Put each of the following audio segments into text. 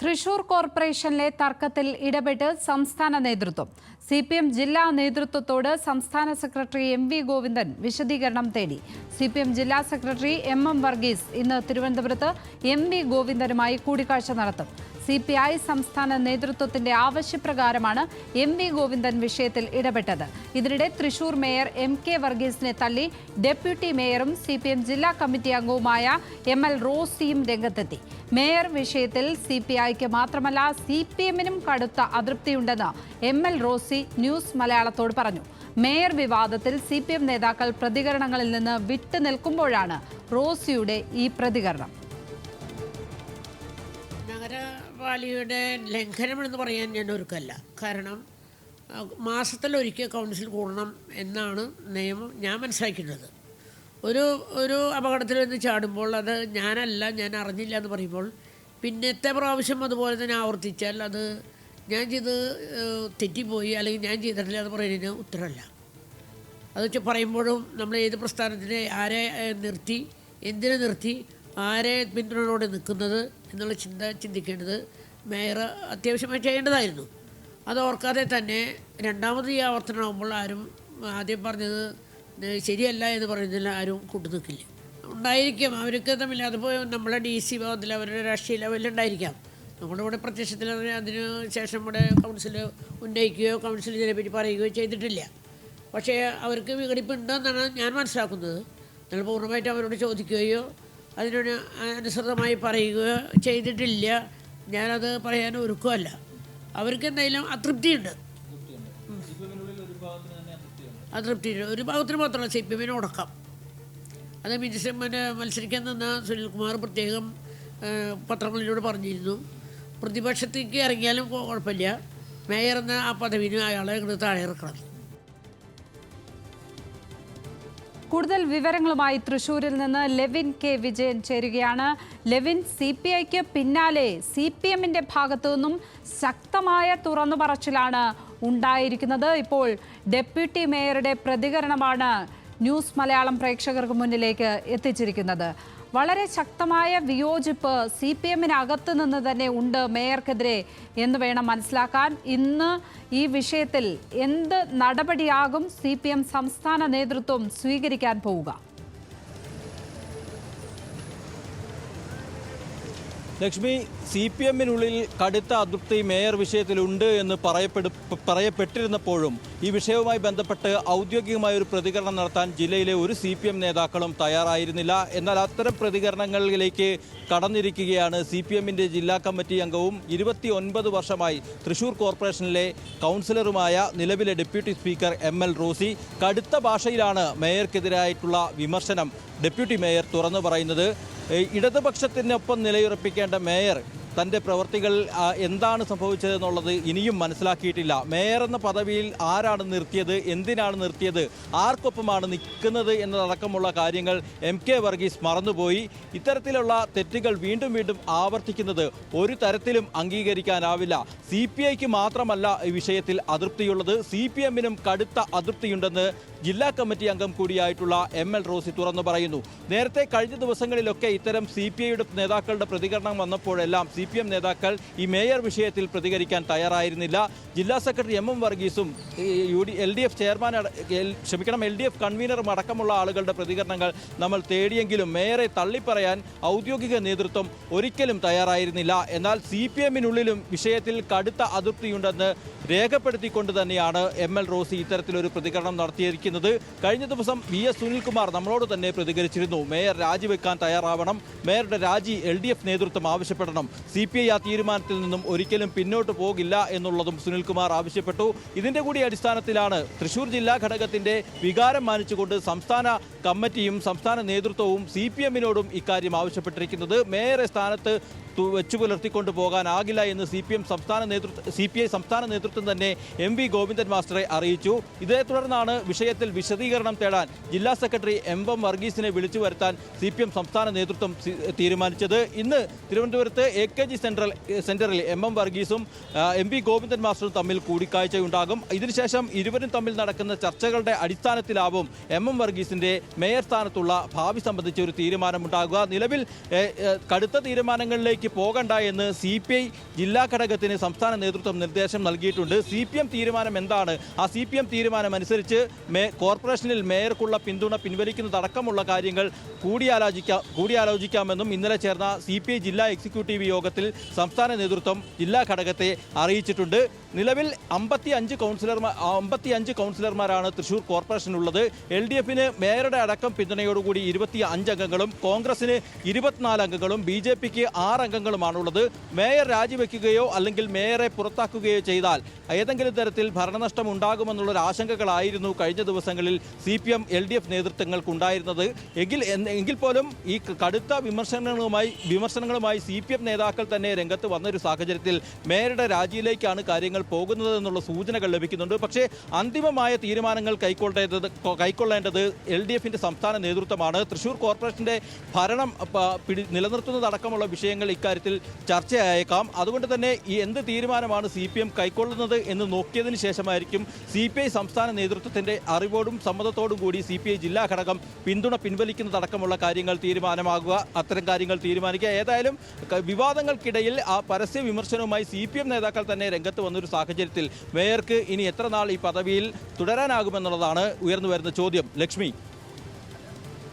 തൃശൂർ കോർപ്പറേഷനിലെ തർക്കത്തിൽ ഇടപെട്ട് സംസ്ഥാന നേതൃത്വം. സി പി എം ജില്ലാ നേതൃത്വത്തോട് സംസ്ഥാന സെക്രട്ടറി എം വി ഗോവിന്ദൻ വിശദീകരണം തേടി. സി പി എം ജില്ലാ സെക്രട്ടറി എം എം വർഗീസ് ഇന്ന് തിരുവനന്തപുരത്ത് എം വി ഗോവിന്ദനുമായി കൂടിക്കാഴ്ച നടത്തും. സി പി ഐ സംസ്ഥാന നേതൃത്വത്തിന്റെ ആവശ്യപ്രകാരമാണ് എം വി ഗോവിന്ദൻ വിഷയത്തിൽ ഇടപെട്ടത്. ഇതിനിടെ തൃശൂർ മേയർ എം കെ വർഗീസിനെ തള്ളി ഡെപ്യൂട്ടി മേയറും സി പി എം ജില്ലാ കമ്മിറ്റി അംഗവുമായ എം എൽ റോസിയും രംഗത്തെത്തി. മേയർ വിഷയത്തിൽ സി പി ഐക്ക് മാത്രമല്ല സി പി എമ്മിനും കടുത്ത അതൃപ്തിയുണ്ടെന്ന് എം എൽ റോസി ന്യൂസ് മലയാളത്തോട് പറഞ്ഞു. മേയർ വിവാദത്തിൽ സി പി എം നേതാക്കൾ പ്രതികരണങ്ങളിൽ നിന്ന് വിട്ടുനിൽക്കുമ്പോഴാണ് റോസിയുടെ ഈ പ്രതികരണം. നഗരപാലികയുടെ ലംഘനമെന്ന് പറയാൻ ഞാൻ ഒരുക്കല്ല. കാരണം മാസത്തിൽ മാസത്തിലൊരിക്കൽ കൗൺസിൽ കൂടണം എന്നാണ് നിയമം ഞാൻ മനസ്സിലാക്കുന്നത് ഒരു ഒരു അപകടത്തിൽ നിന്ന് ചാടുമ്പോൾ അത് ഞാനല്ല ഞാൻ അറിഞ്ഞില്ല എന്ന് പറയുമ്പോൾ പിന്നത്തെ പ്രാവശ്യം അതുപോലെ തന്നെ ആവർത്തിച്ചാൽ അത് ഞാൻ ചെയ്ത് തെറ്റിപ്പോയി അല്ലെങ്കിൽ ഞാൻ ചെയ്തിട്ടില്ല എന്ന് പറയുന്നതിന് ഉത്തരമല്ല. അത് വെച്ച് പറയുമ്പോഴും നമ്മൾ ഏത് പ്രസ്ഥാനത്തിനെ ആരെ നിർത്തി എന്തിനെ നിർത്തി ആരെ പിന്തുണയോടെ നിൽക്കുന്നത് എന്നുള്ള ചിന്ത ചിന്തിക്കേണ്ടത് മേയർ അത്യാവശ്യമായി ചെയ്യേണ്ടതായിരുന്നു. അത് ഓർക്കാതെ തന്നെ രണ്ടാമത് ഈ ആവർത്തനമാകുമ്പോൾ ആരും ആദ്യം പറഞ്ഞത് ശരിയല്ല എന്ന് പറയുന്നതിൽ ആരും കൂട്ടുനിൽക്കില്ല ഉണ്ടായിരിക്കാം അവർക്ക് തമ്മിൽ അതുപോലെ നമ്മളെ ഡി സി ഭാഗത്തിൽ അവരുടെ രാഷ്ട്രീയ ലെവലിൽ ഉണ്ടായിരിക്കാം. നമ്മുടെ ഇവിടെ പ്രത്യക്ഷത്തിൽ അതിന് ശേഷം ഇവിടെ കൗൺസിൽ ഉന്നയിക്കുകയോ കൗൺസിൽ ഇതിനെപ്പറ്റി പറയുകയോ ചെയ്തിട്ടില്ല. പക്ഷേ അവർക്ക് വിഘടിപ്പുണ്ടെന്നാണ് ഞാൻ മനസ്സിലാക്കുന്നത്. നിങ്ങൾ പൂർണമായിട്ട് അവരോട് ചോദിക്കുകയോ അതിനോട് അനുസൃതമായി പറയുകയോ ചെയ്തിട്ടില്ല. ഞാനത് പറയാൻ ഒരുക്കുമല്ല അവർക്ക് എന്തായാലും അതൃപ്തിയുണ്ട്. അതൃപ്തിയുണ്ട്. ഒരു ഭാഗത്തിന് മാത്രമല്ല സി പി എമ്മിന് ഉടക്കാം അത് മിനിസ്റ്റർമാരെ മത്സരിക്കാൻ നിന്ന സുനിൽകുമാർ പ്രത്യേകം പത്രങ്ങളിലൂടെ പറഞ്ഞിരുന്നു. പ്രതിപക്ഷത്തേക്ക് ഇറങ്ങിയാലും കുഴപ്പമില്ല. മേയർ എന്ന ആ പദവിന് അയാളെ ഇങ്ങോട്ട് താഴെ ഇറക്കണം. കൂടുതൽ വിവരങ്ങളുമായി തൃശൂരിൽ നിന്ന് ലെവിൻ കെ വിജയൻ ചേരുകയാണ്. ലെവിൻ സി പി ഐക്ക് പിന്നാലെ സി പി എമ്മിന്റെ ഭാഗത്തു നിന്നും ശക്തമായ തുറന്നു പറച്ചിലാണ് ഉണ്ടായിരിക്കുന്നത്. ഇപ്പോൾ ഡെപ്യൂട്ടി മേയറുടെ പ്രതികരണമാണ് ന്യൂസ് മലയാളം പ്രേക്ഷകർക്ക് മുന്നിലേക്ക് എത്തിച്ചിരിക്കുന്നത്. വളരെ ശക്തമായ വിയോജിപ്പ് സി പി എമ്മിനകത്ത് നിന്ന് തന്നെ ഉണ്ട് മേയർക്കെതിരെ എന്ന് വേണം മനസ്സിലാക്കാൻ. ഇന്ന് ഈ വിഷയത്തിൽ എന്ത് നടപടിയാകും സി പി എം സംസ്ഥാന നേതൃത്വം സ്വീകരിക്കാൻ പോവുക. ലക്ഷ്മി സി പി എമ്മിനുള്ളിൽ കടുത്ത അതൃപ്തി മേയർ വിഷയത്തിലുണ്ട് എന്ന് പറയപ്പെടു പറയപ്പെട്ടിരുന്നപ്പോഴും ഈ വിഷയവുമായി ബന്ധപ്പെട്ട് ഔദ്യോഗികമായ ഒരു പ്രതികരണം നടത്താൻ ജില്ലയിലെ ഒരു സി പി എം നേതാക്കളും തയ്യാറായിരുന്നില്ല. എന്നാൽ അത്തരം പ്രതികരണങ്ങളിലേക്ക് കടന്നിരിക്കുകയാണ് സി പി എമ്മിന്റെ ജില്ലാ കമ്മിറ്റി അംഗവും ഇരുപത്തി ഒൻപത് വർഷമായി തൃശൂർ കോർപ്പറേഷനിലെ കൗൺസിലറുമായ നിലവിലെ deputy speaker M L Rosy. കടുത്ത ഭാഷയിലാണ് മേയർക്കെതിരായിട്ടുള്ള വിമർശനം. ഡെപ്യൂട്ടി മേയർ തുറന്നു പറയുന്നത് ഇടതുപക്ഷത്തിനൊപ്പം നിലയുറപ്പിക്കേണ്ട മേയർ തന്റെ പ്രവർത്തികൾ എന്താണ് സംഭവിച്ചതെന്നുള്ളത് ഇനിയും മനസ്സിലാക്കിയിട്ടില്ല. മേയർ എന്ന പദവിയിൽ ആരാണ് നിർത്തിയത് എന്തിനാണ് നിർത്തിയത് ആർക്കൊപ്പമാണ് നിൽക്കുന്നത് എന്നതടക്കമുള്ള കാര്യങ്ങൾ എം കെ വർഗീസ് മറന്നുപോയി. ഇത്തരത്തിലുള്ള തെറ്റുകൾ വീണ്ടും വീണ്ടും ആവർത്തിക്കുന്നത് ഒരു തരത്തിലും അംഗീകരിക്കാനാവില്ല. സി പി ഐക്ക് മാത്രമല്ല ഈ വിഷയത്തിൽ അതൃപ്തിയുള്ളത്. സി പി എമ്മിനും കടുത്ത അതൃപ്തിയുണ്ടെന്ന് ജില്ലാ കമ്മിറ്റി അംഗം കൂടിയായിട്ടുള്ള എം എൽ റോസി തുറന്നു പറയുന്നു. നേരത്തെ കഴിഞ്ഞ ദിവസങ്ങളിലൊക്കെ ഇത്തരം സി പി ഐയുടെ നേതാക്കളുടെ പ്രതികരണം വന്നപ്പോഴെല്ലാം സി പി എം നേതാക്കൾ ഈ മേയർ വിഷയത്തിൽ പ്രതികരിക്കാൻ തയ്യാറായിരുന്നില്ല. ജില്ലാ secretary M M വർഗീസും U D L D F chairman ക്ഷമിക്കണം എൽ ഡി എഫ് കൺവീനറും അടക്കമുള്ള ആളുകളുടെ പ്രതികരണങ്ങൾ നമ്മൾ തേടിയെങ്കിലും മേയറെ തള്ളിപ്പറയാൻ ഔദ്യോഗിക നേതൃത്വം ഒരിക്കലും തയ്യാറായിരുന്നില്ല. എന്നാൽ സി പി എമ്മിനുള്ളിലും വിഷയത്തിൽ കടുത്ത അതൃപ്തിയുണ്ടെന്ന് രേഖപ്പെടുത്തിക്കൊണ്ട് തന്നെയാണ് എം എൽ റോസി ഇത്തരത്തിലൊരു പ്രതികരണം നടത്തിയിരിക്കുന്നത്. കഴിഞ്ഞ ദിവസം വി എസ് സുനിൽകുമാർ നമ്മളോട് തന്നെ പ്രതികരിച്ചിരുന്നു. മേയർ രാജിവെക്കാൻ തയ്യാറാവണം. മേയറുടെ രാജി എൽ ഡി എഫ് നേതൃത്വം ആവശ്യപ്പെടണം. സി പി ഐ ആ തീരുമാനത്തിൽ നിന്നും ഒരിക്കലും പിന്നോട്ട് പോകില്ല എന്നുള്ളതും സുനിൽകുമാർ ആവശ്യപ്പെട്ടു. ഇതിന്റെ കൂടി അടിസ്ഥാനത്തിലാണ് തൃശൂർ ജില്ലാ ഘടകത്തിന്റെ വികാരം മാനിച്ചുകൊണ്ട് സംസ്ഥാന കമ്മിറ്റിയും സംസ്ഥാന നേതൃത്വവും സി പി എമ്മിനോടും ഇക്കാര്യം ആവശ്യപ്പെട്ടിരിക്കുന്നത്. മേയറെ സ്ഥാനത്ത് വെച്ചു പുലർത്തിക്കൊണ്ടു പോകാനാകില്ല എന്ന് സി പി എം സംസ്ഥാന നേതൃത്വ സി പി ഐ സംസ്ഥാന നേതൃത്വം തന്നെ എം വി ഗോവിന്ദൻ മാസ്റ്ററെ അറിയിച്ചു. ഇതേ തുടർന്നാണ് വിഷയത്തിൽ വിശദീകരണം തേടാൻ ജില്ലാ സെക്രട്ടറി എം എം വർഗീസിനെ വിളിച്ചു വരുത്താൻ സി പി എം സംസ്ഥാന നേതൃത്വം തീരുമാനിച്ചത്. ഇന്ന് തിരുവനന്തപുരത്ത് എ കെ ജി സെൻട്രൽ സെന്ററിൽ M M Varghese M P Govindan മാസ്റ്ററും തമ്മിൽ കൂടിക്കാഴ്ചയുണ്ടാകും. ഇതിനുശേഷം ഇരുവരും തമ്മിൽ നടക്കുന്ന ചർച്ചകളുടെ അടിസ്ഥാനത്തിലാവും എം എം വർഗീസിന്റെ മേയർ സ്ഥാനത്തുള്ള ഭാവി സംബന്ധിച്ച് ഒരു തീരുമാനമുണ്ടാകുക. നിലവിൽ കടുത്ത തീരുമാനങ്ങളിലേക്ക് പോകണ്ട എന്ന് സി പി ഐ ജില്ലാ ഘടകത്തിന് സംസ്ഥാന നേതൃത്വം നിർദ്ദേശം നൽകിയിട്ടുണ്ട്. സി പി എം തീരുമാനം എന്താണ്? ആ സി പി എം തീരുമാനം അനുസരിച്ച് മേ കോർപ്പറേഷനിൽ മേയർക്കുള്ള പിന്തുണ പിൻവലിക്കുന്നതടക്കമുള്ള കാര്യങ്ങൾ കൂടിയാലോചിക്കാം കൂടിയാലോചിക്കാമെന്നും ഇന്നലെ ചേർന്ന സി ജില്ലാ എക്സിക്യൂട്ടീവ് യോഗത്തിൽ സംസ്ഥാന നേതൃത്വം ജില്ലാ ഘടകത്തെ അറിയിച്ചിട്ടുണ്ട്. നിലവിൽ അമ്പത്തി അഞ്ച് കൗൺസിലർമാർ അമ്പത്തി അഞ്ച് കൗൺസിലർമാരാണ് തൃശൂർ കോർപ്പറേഷനുള്ളത് എൽ ഡി എഫിന് മേയറുടെ അടക്കം പിന്തുണയോടുകൂടി ഇരുപത്തി അഞ്ച് അംഗങ്ങളും കോൺഗ്രസിന് ഇരുപത്തിനാല് അംഗങ്ങളും ബി ജെ പിക്ക് ആറ് അംഗങ്ങളുമാണുള്ളത്. മേയർ രാജിവെക്കുകയോ അല്ലെങ്കിൽ മേയറെ പുറത്താക്കുകയോ ചെയ്താൽ ഏതെങ്കിലും തരത്തിൽ ഭരണനഷ്ടം ഉണ്ടാകുമെന്നുള്ളൊരു ആശങ്കകളായിരുന്നു കഴിഞ്ഞ ദിവസങ്ങളിൽ C P M L D F നേതൃത്വങ്ങൾക്കുണ്ടായിരുന്നത്. എങ്കിൽ എങ്കിൽ പോലും ഈ കടുത്ത വിമർശനങ്ങളുമായി വിമർശനങ്ങളുമായി സി പി എം നേതാക്കൾ തന്നെ രംഗത്ത് വന്നൊരു സാഹചര്യത്തിൽ മേയറുടെ രാജിയിലേക്കാണ് കാര്യങ്ങൾ പോകുന്നത് എന്നുള്ള സൂചനകൾ ലഭിക്കുന്നുണ്ട്. പക്ഷേ അന്തിമമായ തീരുമാനങ്ങൾ കൈക്കൊള്ളേണ്ടത് കൈക്കൊള്ളേണ്ടത് എൽ ഡി എഫിന്റെ സംസ്ഥാന നേതൃത്വമാണ്. തൃശൂർ കോർപ്പറേഷന്റെ ഭരണം പിടി നിലനിർത്തുന്നതടക്കമുള്ള വിഷയങ്ങൾ ഇക്കാര്യത്തിൽ ചർച്ചയായേക്കാം. അതുകൊണ്ട് തന്നെ ഈ എന്ത് തീരുമാനമാണ് സി പി എം കൈക്കൊള്ളുന്നത് എന്ന് നോക്കിയതിന് ശേഷമായിരിക്കും സി പി ഐ സംസ്ഥാന നേതൃത്വത്തിന്റെ അറിവോടും സമ്മതത്തോടും കൂടി സി പി ഐ ജില്ലാ ഘടകം പിന്തുണ പിൻവലിക്കുന്നതടക്കമുള്ള കാര്യങ്ങൾ തീരുമാനമാകുക അത്തരം കാര്യങ്ങൾ തീരുമാനിക്കുക. ഏതായാലും വിവാദങ്ങൾക്കിടയിൽ ആ പരസ്യ വിമർശനവുമായി സി നേതാക്കൾ തന്നെ രംഗത്ത് വന്നൊരു സാഹചര്യത്തിൽ മേയർക്ക് ഇനി എത്ര നാൾ ഈ പദവിയിൽ തുടരാനാകുമെന്നുള്ളതാണ് ഉയർന്നു വരുന്ന ചോദ്യം. ലക്ഷ്മി.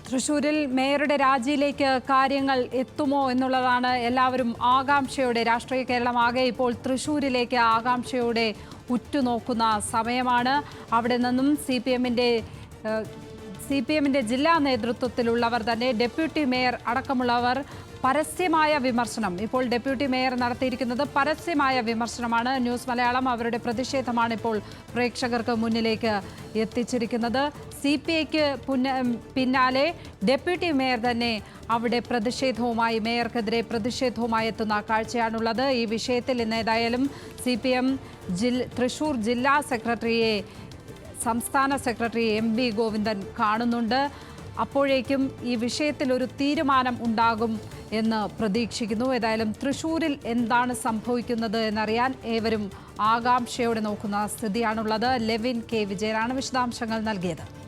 തൃശൂരിൽ മേയറുടെ രാജിയിലേക്ക് കാര്യങ്ങൾ എത്തുമോ എന്നുള്ളതാണ് എല്ലാവരും ആകാംക്ഷയോടെ രാഷ്ട്രീയ കേരളം ആകെ ഇപ്പോൾ തൃശൂരിലേക്ക് ആകാംക്ഷയോടെ ഉറ്റുനോക്കുന്ന സമയമാണ്. അവിടെ നിന്നും സി പി എമ്മിന്റെ സി പി എമ്മിന്റെ ജില്ലാ നേതൃത്വത്തിലുള്ളവർ തന്നെ ഡെപ്യൂട്ടി മേയർ അടക്കമുള്ളവർ പരസ്യമായ വിമർശനം. ഇപ്പോൾ ഡെപ്യൂട്ടി മേയർ നടത്തിയിരിക്കുന്നത് പരസ്യമായ വിമർശനമാണ്. ന്യൂസ് മലയാളം അവരുടെ പ്രതിഷേധമാണ് ഇപ്പോൾ പ്രേക്ഷകർക്ക് മുന്നിലേക്ക് എത്തിച്ചിരിക്കുന്നത്. സി പി ഐക്ക് പിന്നാലെ ഡെപ്യൂട്ടി മേയർ തന്നെ അവിടെ പ്രതിഷേധവുമായി മേയർക്കെതിരെ പ്രതിഷേധവുമായി എത്തുന്ന കാഴ്ചയാണുള്ളത്. ഈ വിഷയത്തിൽ ഇന്ന് ഏതായാലും സി പി എം ജിൽ തൃശൂർ ജില്ലാ സെക്രട്ടറിയെ സംസ്ഥാന സെക്രട്ടറി എം വി ഗോവിന്ദൻ കാണുന്നുണ്ട്. അപ്പോഴേക്കും ഈ വിഷയത്തിൽ ഒരു തീരുമാനം ഉണ്ടാകും എന്ന് പ്രതീക്ഷിക്കുന്നു. ഏതായാലും തൃശൂരിൽ എന്താണ് സംഭവിക്കുന്നത് എന്നറിയാൻ ഏവരും ആകാംക്ഷയോടെ നോക്കുന്ന സ്ഥിതിയാണുള്ളത്. ലെവിൻ കെ. വിജയനാണ് വിശദാംശങ്ങൾ നൽകിയത്.